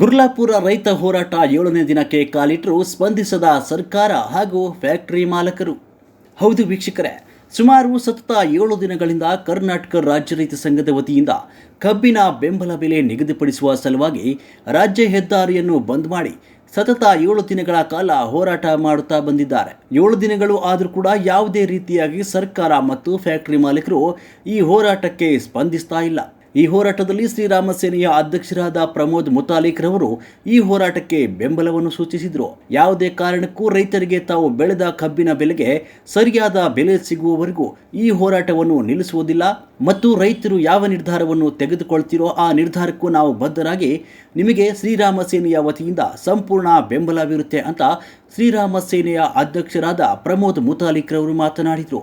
ಗುರ್ಲಾಪುರ ರೈತ ಹೋರಾಟ ಏಳನೇ ದಿನಕ್ಕೆ ಕಾಲಿಟ್ಟರು ಸ್ಪಂದಿಸದ ಸರ್ಕಾರ ಹಾಗೂ ಫ್ಯಾಕ್ಟರಿ ಮಾಲಕರು. ಹೌದು ವೀಕ್ಷಕರೇ, ಸುಮಾರು ಸತತ ಏಳು ದಿನಗಳಿಂದ ಕರ್ನಾಟಕ ರಾಜ್ಯ ರೈತ ಸಂಘದ ವತಿಯಿಂದ ಕಬ್ಬಿನ ಬೆಂಬಲ ಬೆಲೆ ನಿಗದಿಪಡಿಸುವ ಸಲುವಾಗಿ ರಾಜ್ಯ ಹೆದ್ದಾರಿಯನ್ನು ಬಂದ್ ಮಾಡಿ ಸತತ ಏಳು ದಿನಗಳ ಕಾಲ ಹೋರಾಟ ಮಾಡುತ್ತಾ ಬಂದಿದ್ದಾರೆ. ಏಳು ದಿನಗಳು ಆದರೂ ಕೂಡ ಯಾವುದೇ ರೀತಿಯಾಗಿ ಸರ್ಕಾರ ಮತ್ತು ಫ್ಯಾಕ್ಟರಿ ಮಾಲೀಕರು ಈ ಹೋರಾಟಕ್ಕೆ ಸ್ಪಂದಿಸ್ತಾ ಇಲ್ಲ. ಈ ಹೋರಾಟದಲ್ಲಿ ಶ್ರೀರಾಮ ಸೇನೆಯ ಅಧ್ಯಕ್ಷರಾದ ಪ್ರಮೋದ್ ಮುತಾಲಿಕ್ ರವರು ಈ ಹೋರಾಟಕ್ಕೆ ಬೆಂಬಲವನ್ನು ಸೂಚಿಸಿದರು. ಯಾವುದೇ ಕಾರಣಕ್ಕೂ ರೈತರಿಗೆ ತಾವು ಬೆಳೆದ ಕಬ್ಬಿನ ಬೆಲೆಗೆ ಸರಿಯಾದ ಬೆಲೆ ಸಿಗುವವರೆಗೂ ಈ ಹೋರಾಟವನ್ನು ನಿಲ್ಲಿಸುವುದಿಲ್ಲ ಮತ್ತು ರೈತರು ಯಾವ ನಿರ್ಧಾರವನ್ನು ತೆಗೆದುಕೊಳ್ತಿರೋ ಆ ನಿರ್ಧಾರಕ್ಕೂ ನಾವು ಬದ್ಧರಾಗಿ ನಿಮಗೆ ಶ್ರೀರಾಮ ಸೇನೆಯ ವತಿಯಿಂದ ಸಂಪೂರ್ಣ ಬೆಂಬಲವಿರುತ್ತೆ ಅಂತ ಶ್ರೀರಾಮ ಸೇನೆಯ ಅಧ್ಯಕ್ಷರಾದ ಪ್ರಮೋದ್ ಮುತಾಲಿಕ್ ರವರು ಮಾತನಾಡಿದರು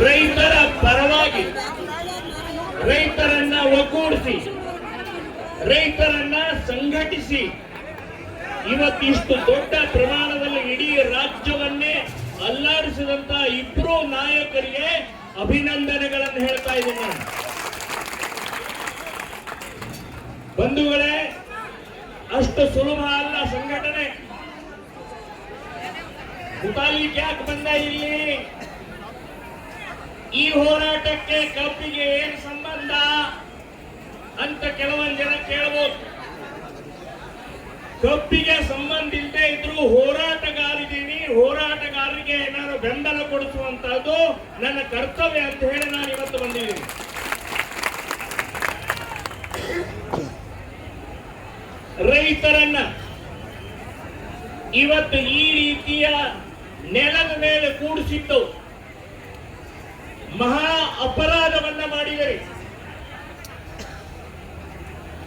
ರೈತರ ಪರವಾಗಿ ರೈತರನ್ನ ಒಗ್ಗೂಡಿಸಿ ರೈತರನ್ನ ಸಂಘಟಿಸಿ, ಇವತ್ತಿಷ್ಟು ದೊಡ್ಡ ಪ್ರಮಾಣದಲ್ಲಿ ಇಡೀ ರಾಜ್ಯವನ್ನೇ ಅಲ್ಲಾಡಿಸಿದಂತ ಇಬ್ರು ನಾಯಕರಿಗೆ ಅಭಿನಂದನೆಗಳನ್ನು ಹೇಳ್ತಾ ಇದ್ದೀನಿ ಬಂಧುಗಳೇ, ಅಷ್ಟು ಸುಲಭ ಅಲ್ಲ ಸಂಘಟನೆ. ಮುತಾಲಿಕ್ ಯಾಕೆ ಬಂದ ಇಲ್ಲಿ? ಈ ಹೋರಾಟಕ್ಕೆ ಕಬ್ಬಿಗೆ ಏನ್ ಸಂಬಂಧ? ಅಂತ ಕೆಲವೊಂದು ಜನ ಕೇಳಬಹುದು ಕಬ್ಬಿಗೆ ಸಂಬಂಧ ಇದ್ರು ಹೋರಾಟಗಾರಿದ್ದೀನಿ ಹೋರಾಟಗಾರರಿಗೆ ಏನಾದ್ರು ಬೆಂಬಲ ಕೊಡಿಸುವಂತಹದ್ದು ನನ್ನ ಕರ್ತವ್ಯ ಅಂತ ಹೇಳಿ ನಾನು ಇವತ್ತು ಬಂದಿದ್ದೀನಿ. ರೈತರನ್ನ ಇವತ್ತು ಈ ರೀತಿಯ ನೆಲದ ಮೇಲೆ ಕೂಡಿಸಿದ್ದು ಮಹಾ ಅಪರಾಧವನ್ನ ಮಾಡಿದರೆ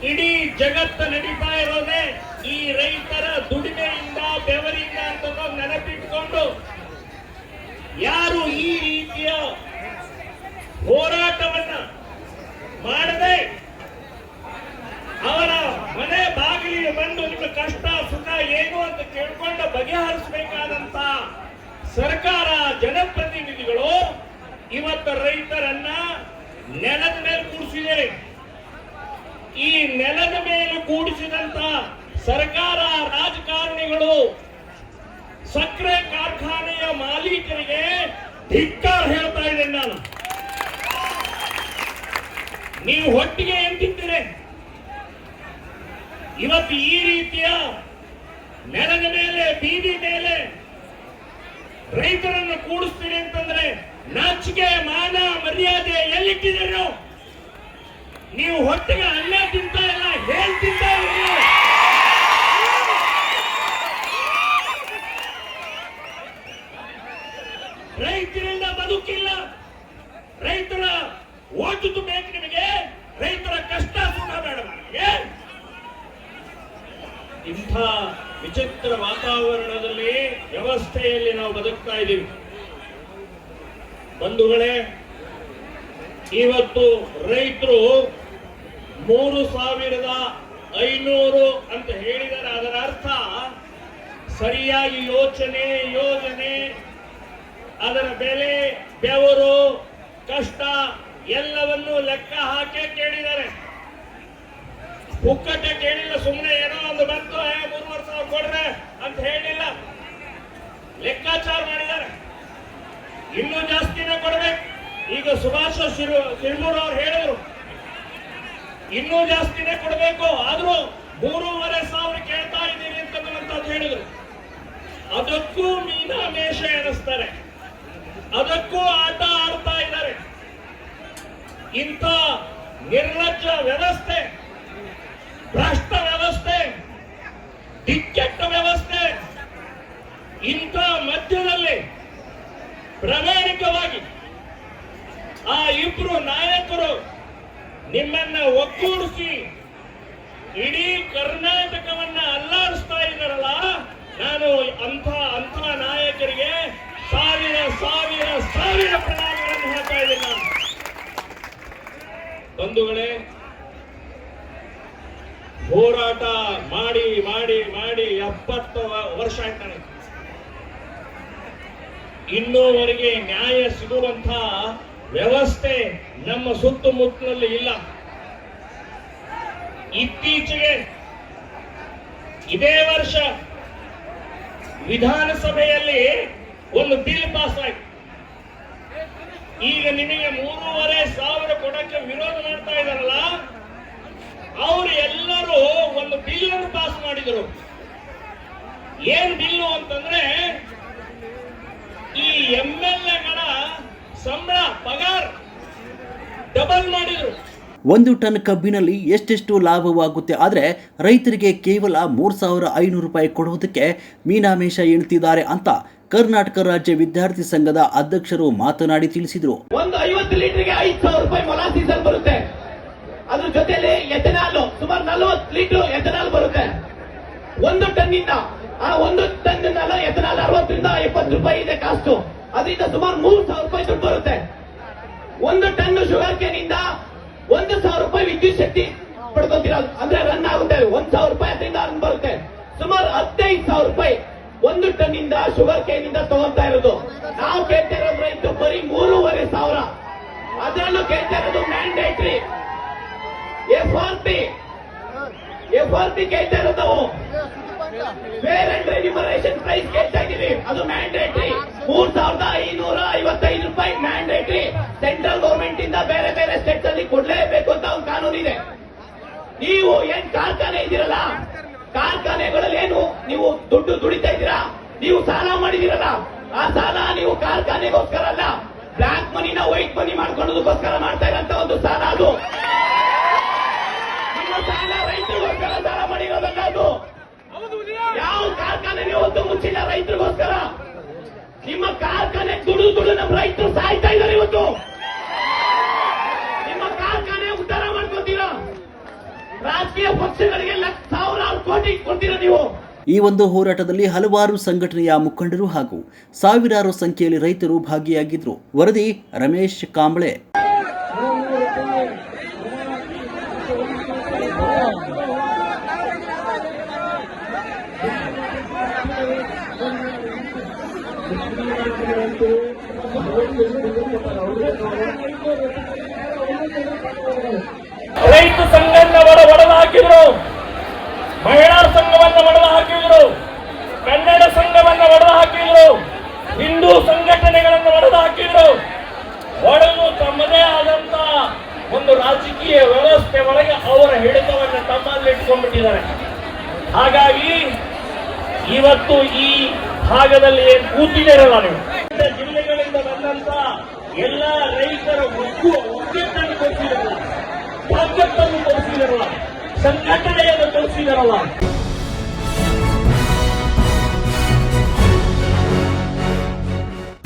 ಇಡೀ ಜಗತ್ತು ನಡೀತಾ ಇರೋದೇ ಈ ರೈತರ ದುಡಿಮೆಯಿಂದ ಬೆವರಿಂದ ಅಂತ ನೆನಪಿಟ್ಕೊಂಡು ಯಾರು ಈ ರೀತಿಯ ಹೋರಾಟವನ್ನ ಮಾಡದೆ ಅವರ ಮನೆ ಬಾಗಿಲಿಗೆ ಬಂದು ನಿಮ್ಮ ಕಷ್ಟ, ಸುಖ ಏನು ಅಂತ ಕೇಳ್ಕೊಂಡು ಬಗೆಹರಿಸಬೇಕಾದಂತ ಸರ್ಕಾರ, ಜನಪ್ರತಿನಿಧಿಗಳು ಇವತ್ತು ರೈತರನ್ನ ನೆಲದ ಮೇಲೆ ಕೂಡಿಸಿದ್ದಾರೆ ಈ ನೆಲದ ಮೇಲೆ ಕೂಡಿಸಿದಂತ ಸರ್ಕಾರ ರಾಜಕಾರಣಿಗಳು ಸಕ್ಕರೆ ಕಾರ್ಖಾನೆಯ ಮಾಲೀಕರಿಗೆ ಧಿಕ್ಕಾರ ಹೇಳ್ತಾ ಇದ್ದೇನೆ ನಾನು. ನೀವು ಹೊಟ್ಟಿಗೆ ಎಂತಿದ್ದೀರಿ? ಇವತ್ತು ಈ ರೀತಿಯ ನೆಲದ ಮೇಲೆ, ಬೀದಿ ಮೇಲೆ ರೈತರನ್ನು ಕೂಡಿಸ್ತೀರಿ ಅಂತಂದ್ರೆ ನಾಚಿಕೆ, ಮಾನ, ಮರ್ಯಾದೆ ಎಲ್ಲಿಟ್ಟಿದ್ದೀರಿ ನೀವು? ನೀವು ಹೊಟ್ಟೆಗೆ ಅನ್ನ ತಿಂತ ಇಲ್ಲ ಹೇಳ್ತಿಂತ ರೈತರಿಂದ ಬದುಕಿಲ್ಲ. ರೈತರ ಓಟು ಬೇಕು ನಿಮಗೆ. ರೈತರ ಕಷ್ಟ ಸುಖ ಬೇಡ ನಿಮಗೆ. ಇಂಥ ವಿಚಿತ್ರ ವಾತಾವರಣದಲ್ಲಿ ವ್ಯವಸ್ಥೆಯಲ್ಲಿ ನಾವು ಬದುಕ್ತಾ ಇದ್ದೀವಿ. ಬಂಧುಗಳೇ, ಇವತ್ತು ರೈತರು ಮೂರು ಸಾವಿರದ ಐನೂರು ಅಂತ ಹೇಳಿದರೆ ಅದರ ಅರ್ಥ ಸರಿಯಾಗಿ ಯೋಚನೆ, ಯೋಜನೆ, ಅದರ ಬೆಲೆ, ಬೆವರು, ಕಷ್ಟ ಎಲ್ಲವನ್ನೂ ಲೆಕ್ಕ ಹಾಕಿ ಕೇಳಿದ್ದಾರೆ. ಪುಕ್ಕಟ್ಟೆ ಕೇಳಿಲ್ಲ ಸುಮ್ಮನೆ ಏನೋ ಒಂದು ಬಂತು ಮೂರುವರೆ ಸಾವಿರ ಕೊಡ್ರೆ ಅಂತ ಹೇಳಿಲ್ಲ. ಲೆಕ್ಕಾಚಾರ ಮಾಡಿದ್ದಾರೆ. ಇನ್ನೂ ಜಾಸ್ತಿನೇ ಕೊಡ್ಬೇಕು. ಈಗ ಸುಭಾಷ್ ಶಿರು ಶಿರ್ಮೂರ್ ಅವ್ರು ಹೇಳಿದ್ರು ಇನ್ನೂ ಜಾಸ್ತಿನೇ ಕೊಡಬೇಕು. ಆದ್ರೂ ಮೂರೂವರೆ ಸಾವಿರ ಕೇಳ್ತಾ ಇದ್ದೀವಿ ಅಂತಕ್ಕಂಥದ್ದು ಹೇಳಿದ್ರು. ಅದಕ್ಕೂ ಮೀನಾಮೇಷ ಎನಿಸ್ತಾರೆ. ಅದಕ್ಕೂ ಆಟ ಆಡ್ತಾ ಇದ್ದಾರೆ. ಇಂಥ ನಿರ್ಲಜ್ಜ ವ್ಯವಸ್ಥೆ, ಭ್ರಷ್ಟ ವ್ಯವಸ್ಥೆ ಟಿಕೆಟ್ ವ್ಯವಸ್ಥೆ, ಇಂಥ ಮಧ್ಯದಲ್ಲಿ ಪ್ರಾಮಾಣಿಕವಾಗಿ ಆ ಇಬ್ರು ನಾಯಕರು ನಿಮ್ಮನ್ನ ಒಗ್ಗೂಡಿಸಿ ಇಡೀ ಕರ್ನಾಟಕವನ್ನ ಅಲ್ಲಾಡಿಸ್ತಾ ಇದ್ದಾರಲ್ಲ, ನಾನು ಅಂಥ ಅಂಥ ನಾಯಕರಿಗೆ ಸಾವಿರ ಸಾವಿರ ಸಾವಿರ ಪ್ರಣಾಮಗಳನ್ನು ಹೇಳ್ತಾ ಇದ್ದೀನಿ ನಾನು. ಬಂಧುಗಳೇ, ಹೋರಾಟ ಮಾಡಿ ಮಾಡಿ ಮಾಡಿ ಎಪ್ಪತ್ತು ವರ್ಷ ಆಯ್ತಾನೆ ಇನ್ನೂವರೆಗೆ ನ್ಯಾಯ ಸಿಗುವಂತ ವ್ಯವಸ್ಥೆ ನಮ್ಮ ಸುತ್ತಮುತ್ತಲಲ್ಲಿ ಇಲ್ಲ. ಇತ್ತೀಚೆಗೆ ಇದೇ ವರ್ಷ ವಿಧಾನಸಭೆಯಲ್ಲಿ ಒಂದು ಬಿಲ್ ಪಾಸ್ ಆಯ್ತು ಈಗ ನಿಮಗೆ ಮೂರುವರೆ ಸಾವಿರ ಕೊಡಕ್ಕೆ ವಿರೋಧ ಮಾಡ್ತಾ ಇದಾರಲ್ಲ ಅವರು ಎಲ್ಲರೂ ಒಂದು ಬಿಲ್ ಅನ್ನು ಪಾಸ್ ಮಾಡಿದರು. ಏನ್ ಬಿಲ್ಲು ಮಾಡಿದ್ರು ಒಂದು ಟನ್ ಕಬ್ಬಿನಲ್ಲಿ ಎಷ್ಟೆಷ್ಟು ಲಾಭವಾಗುತ್ತೆ ಆದರೆ ರೈತರಿಗೆ ಕೇವಲ ಮೂರು ಸಾವಿರ ಐನೂರು ರೂಪಾಯಿ ಕೊಡುವುದಕ್ಕೆ ಮೀನಾಮೇಷ ಹೇಳ್ತಿದ್ದಾರೆ ಅಂತ ಕರ್ನಾಟಕ ರಾಜ್ಯ ವಿದ್ಯಾರ್ಥಿ ಸಂಘದ ಅಧ್ಯಕ್ಷರು ಮಾತನಾಡಿ ತಿಳಿಸಿದರು. ಒಂದು ಐವತ್ತು ಲೀಟರ್ಗೆ ಐದು ಸಾವಿರ ರೂಪಾಯಿ ಮೊಲಾಸಿಸಲ್ ಬರುತ್ತೆ. ಅದ್ರ ಜೊತೆಲಿ ಎಥೆನಾಲ್ ಸುಮಾರು ನಲವತ್ತು ಲೀಟರ್ ಎಥೆನಾಲ್ ಬರುತ್ತೆ. ಒಂದು ಟನ್ನಿಂದ ಆ ಒಂದು ಟನ್ ಎಥೆನಾಲ್ ಅರವತ್ತರಿಂದ ಎಪ್ಪತ್ತು ರೂಪಾಯಿ ಇದೆ ಕಾಸ್ಟು. ಅದರಿಂದ ಸುಮಾರು ಮೂರು ಸಾವಿರ ರೂಪಾಯಿ ದುಡ್ಡು ಬರುತ್ತೆ. ಒಂದು ಟನ್ ಶುಗರ್ ಕೇನಿಂದ ಒಂದು ಸಾವಿರ ರೂಪಾಯಿ ವಿದ್ಯುತ್ ಶಕ್ತಿ ಪಡ್ಕೊತೀರ? ಅಂದ್ರೆ ರನ್ ಆಗುತ್ತೆ. ಒಂದ್ ಸಾವಿರ ರೂಪಾಯಿ ಅದರಿಂದ ರನ್ ಬರುತ್ತೆ. ಸುಮಾರು ಹದಿನೈದು ಸಾವಿರ ರೂಪಾಯಿ ಒಂದು ಟನ್ ಇಂದ ಶುಗರ್ ಕೇನ್ ಇಂದ ತಗೊಂತಾ ಇರೋದು. ನಾವು ಕೇಳ್ತಾ ಇರೋದು ರೈತರು ಬರೀ ಮೂರುವರೆ ಸಾವಿರ. ಅದರಲ್ಲೂ ಕೇಳ್ತಾ ಇರೋದು mandatory F R P F R P ಕೇಳ್ತಾ ಇರೋದು ಬೇರೆ ಫೇರ್ ಅಂಡ್ ರೆನ್ಯುಮರೇಷನ್ ಪ್ರೈಸ್ ನೀವು ಏನ್ ಕಾರ್ಖಾನೆ ಇದ್ದೀರಲ್ಲ? ಕಾರ್ಖಾನೆಗಳಲ್ಲಿ ಏನು ನೀವು ದುಡ್ಡು ದುಡಿತಾ ಇದ್ದೀರಾ? ನೀವು ಸಾಲ ಮಾಡಿದಿರಲ್ಲ ಆ ಸಾಲ ನೀವು ಕಾರ್ಖಾನೆಗೋಸ್ಕರ ಅಲ್ಲ ಬ್ಲಾಕ್ ಮನಿನ ವೈಟ್ ಮನಿ ಮಾಡ್ಕೊಳ್ಳೋದಕ್ಕೋಸ್ಕರ ಮಾಡ್ತಾ ಇರೋಂತ ಒಂದು ಸಾಲ ಅದು. ನಿಮ್ಮ ಸಾಲ ರೈತರಿಗೋಸ್ಕರ ಸಾಲ ಮಾಡಿರೋದಲ್ಲ ಅದು ಯಾವ ಕಾರ್ಖಾನೆ ಒಂದು ಮುಚ್ಚಿಲ್ಲ ರೈತರಿಗೋಸ್ಕರ. ನಿಮ್ಮ ಕಾರ್ಖಾನೆ ದುಡಿದು ದುಡಿದು ನಮ್ಮ ರೈತರು ಸಾಯ್ತಾ ಇದ್ದಾರೆ ಇವತ್ತು. ರಾಜಕೀಯ ಪಕ್ಷಗಳಿಗೆ ಸಾವಿರಾರು ಕೋಟಿ ಕೊಡ್ತೀರಾ ನೀವು? ಈ ಒಂದು ಹೋರಾಟದಲ್ಲಿ ಹಲವಾರು ಸಂಘಟನೆಯ ಮುಖಂಡರು ಹಾಗೂ ಸಾವಿರಾರು ಸಂಖ್ಯೆಯಲ್ಲಿ ರೈತರು ಭಾಗಿಯಾಗಿದ್ರು. ವರದಿ ರಮೇಶ್ ಕಾಂಬಳೆ. ರೈತ ಸಂಘವನ್ನ ಒಡ ಒಡೆದು ಹಾಕಿದ್ರು ಮಹಿಳಾ ಸಂಘವನ್ನ ಒಡೆದು ಹಾಕಿದ್ರು. ಕನ್ನಡ ಸಂಘವನ್ನ ಒಡೆದು ಹಾಕಿದ್ರು. ಹಿಂದೂ ಸಂಘಟನೆಗಳನ್ನು ಒಡೆದು ಹಾಕಿದ್ರು. ಒಡೆದು ತಮ್ಮದೇ ಆದಂತ ಒಂದು ರಾಜಕೀಯ ವ್ಯವಸ್ಥೆ ಒಳಗೆ ಅವರ ಹಿಡಿತವನ್ನು ತಮ್ಮಲ್ಲಿ ಇಟ್ಕೊಂಡ್ಬಿಟ್ಟಿದ್ದಾರೆ. ಹಾಗಾಗಿ ಇವತ್ತು ಈ ಭಾಗದಲ್ಲಿ ಏನ್ ಕೂತಿದ್ದೀರಲ್ಲ ನೀವು? ಜಿಲ್ಲೆಗಳಿಂದ ಬಂದಂತ ಎಲ್ಲ ರೈತರ ಒಗ್ಗು ಒಗ್ಗಟ್ಟನ್ನು ತೋರಿಸಿದಾರಲ್ಲ ಒಗ್ಗಟ್ಟನ್ನು ತೋರಿಸಿದಾರಲ್ಲ ಸಂಘಟನೆಯನ್ನು ತೋರಿಸಿದಾರಲ್ಲ